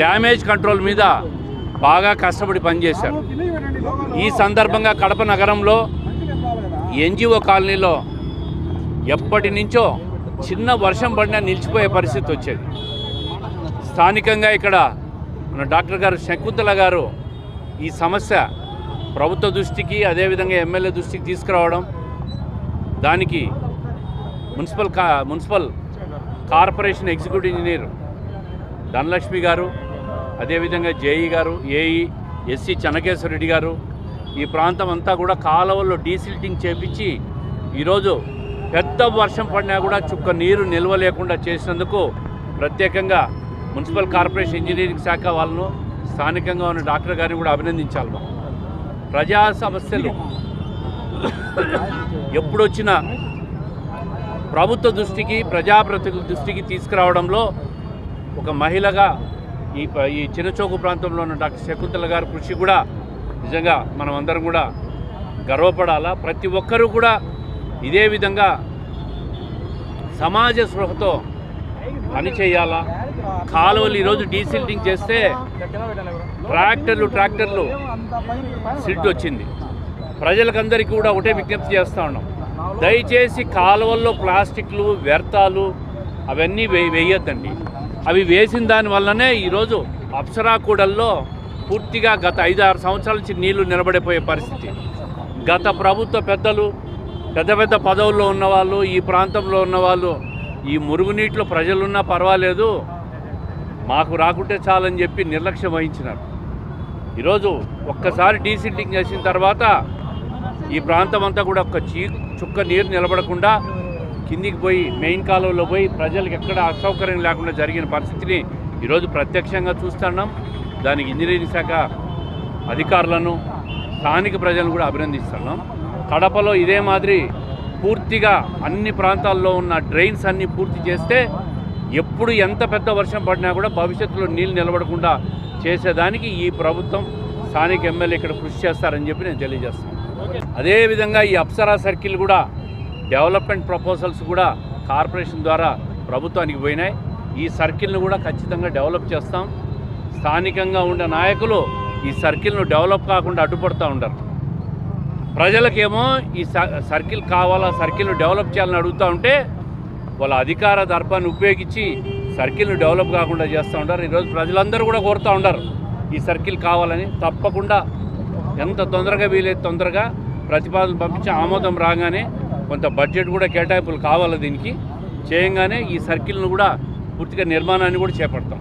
Damage control మీద బాగా కష్టపడి పనిచేశారు. ఈ సందర్భంగా కడప నగరంలో ఎన్జిఓ కాలనీలో ఎప్పటి నుంచో చిన్న వర్షం పడినా నిలిచిపోయే పరిస్థితి వచ్చేది. స్థానికంగా ఇక్కడ మన డాక్టర్ గారు శకుంతల గారు ఈ సమస్య ప్రభుత్వ దృష్టికి అదేవిధంగా ఎమ్మెల్యే దృష్టికి తీసుకురావడం దానికి మున్సిపల్ కా municipal corporation executive engineer Dhanalakshmi garu అదేవిధంగా జేఈ గారు ఏఈ ఎస్సీ చెన్నకేశ్వరరెడ్డి గారు ఈ ప్రాంతం అంతా కూడా కాలువల్లో డీసిల్టింగ్ చేపించి ఈరోజు పెద్ద వర్షం పడినా కూడా చుక్క నీరు నిల్వ లేకుండా చేసినందుకు ప్రత్యేకంగా మున్సిపల్ కార్పొరేషన్ ఇంజనీరింగ్ శాఖ వాళ్ళను స్థానికంగా ఉన్న డాక్టర్ గారిని కూడా అభినందించాలి మనం. ప్రజా సమస్యలు ఎప్పుడొచ్చినా ప్రభుత్వ దృష్టికి ప్రజాప్రతినిధుల దృష్టికి తీసుకురావడంలో ఒక మహిళగా ఈ ప- ఈ చిన్నచోకు ప్రాంతంలో ఉన్న డాక్టర్ శకుంతల గారి కృషి కూడా నిజంగా మనం అందరం కూడా గర్వపడాలా. ప్రతి ఒక్కరూ కూడా ఇదే విధంగా సమాజ స్పృహతో పనిచేయాలా కాలువలు ఈరోజు డీసిల్టింగ్ చేస్తే ట్రాక్టర్లు ట్రాక్టర్లు సిల్ట్ వచ్చింది. ప్రజలకందరికీ కూడా ఒకటే విజ్ఞప్తి చేస్తూ ఉన్నాం. దయచేసి కాలువల్లో ప్లాస్టిక్లు వ్యర్థాలు అవన్నీ వే వేయొద్దండి అవి వేసిన దాని వల్లనే ఈరోజు అప్సరా కూడల్లో పూర్తిగా గత ఐదు ఆరు సంవత్సరాల నుంచి నీళ్ళు నిలబడిపోయే పరిస్థితి. గత ప్రభుత్వ పెద్దలు పెద్ద పెద్ద పదవుల్లో ఉన్నవాళ్ళు ఈ ప్రాంతంలో ఉన్నవాళ్ళు ఈ మురుగునీటిలో ప్రజలున్నా పర్వాలేదు మాకు రాకుంటే చాలని చెప్పి నిర్లక్ష్యం వహించినారు. ఈరోజు ఒక్కసారి డీసిల్టింగ్ చేసిన తర్వాత ఈ ప్రాంతం అంతా కూడా ఒక చీ చుక్క నీరు నిలబడకుండా కిందికి పోయి మెయిన్ కాలువలో పోయి ప్రజలకు ఎక్కడ అసౌకర్యం లేకుండా జరిగిన పరిస్థితిని ఈరోజు ప్రత్యక్షంగా చూస్తున్నాం. దానికి ఇంజనీరింగ్ శాఖ అధికారులను స్థానిక ప్రజలను కూడా అభినందిస్తున్నాం. కడపలో ఇదే మాదిరి పూర్తిగా అన్ని ప్రాంతాల్లో ఉన్న డ్రైన్స్ అన్ని పూర్తి చేస్తే ఎప్పుడు ఎంత పెద్ద వర్షం పడినా కూడా భవిష్యత్తులో నీళ్ళు నిలబడకుండా చేసేదానికి ఈ ప్రభుత్వం స్థానిక ఎమ్మెల్యే ఇక్కడ కృషి చేస్తారని చెప్పి నేను తెలియజేస్తాను అదేవిధంగా ఈ అప్సరా సర్కిల్ కూడా డెవలప్మెంట్ ప్రపోజల్స్ కూడా కార్పొరేషన్ ద్వారా ప్రభుత్వానికి పోయినాయి. ఈ సర్కిల్ను కూడా ఖచ్చితంగా డెవలప్ చేస్తాం. స్థానికంగా ఉండే నాయకులు ఈ సర్కిల్ను డెవలప్ కాకుండా అడ్డుపడుతూ ఉంటారు ప్రజలకేమో ఈ స- సర్కిల్ కావాలా సర్కిల్ను డెవలప్ చేయాలని అడుగుతూ ఉంటే వాళ్ళ అధికార దర్పాన్ని ఉపయోగించి సర్కిల్ను డెవలప్ కాకుండా చేస్తూ ఉంటారు ఈరోజు ప్రజలందరూ కూడా కోరుతూ ఉంటారు ఈ సర్కిల్ కావాలని. తప్పకుండా ఎంత తొందరగా వీలైతే తొందరగా ప్రతిపాదన పంపించి ఆమోదం రాగానే కొంత బడ్జెట్ కూడా కేటాయింపులు కావాలి దీనికి? చేయంగానే ఈ సర్కిల్ను కూడా పూర్తిగా నిర్మాణాన్ని కూడా చేపడతాం.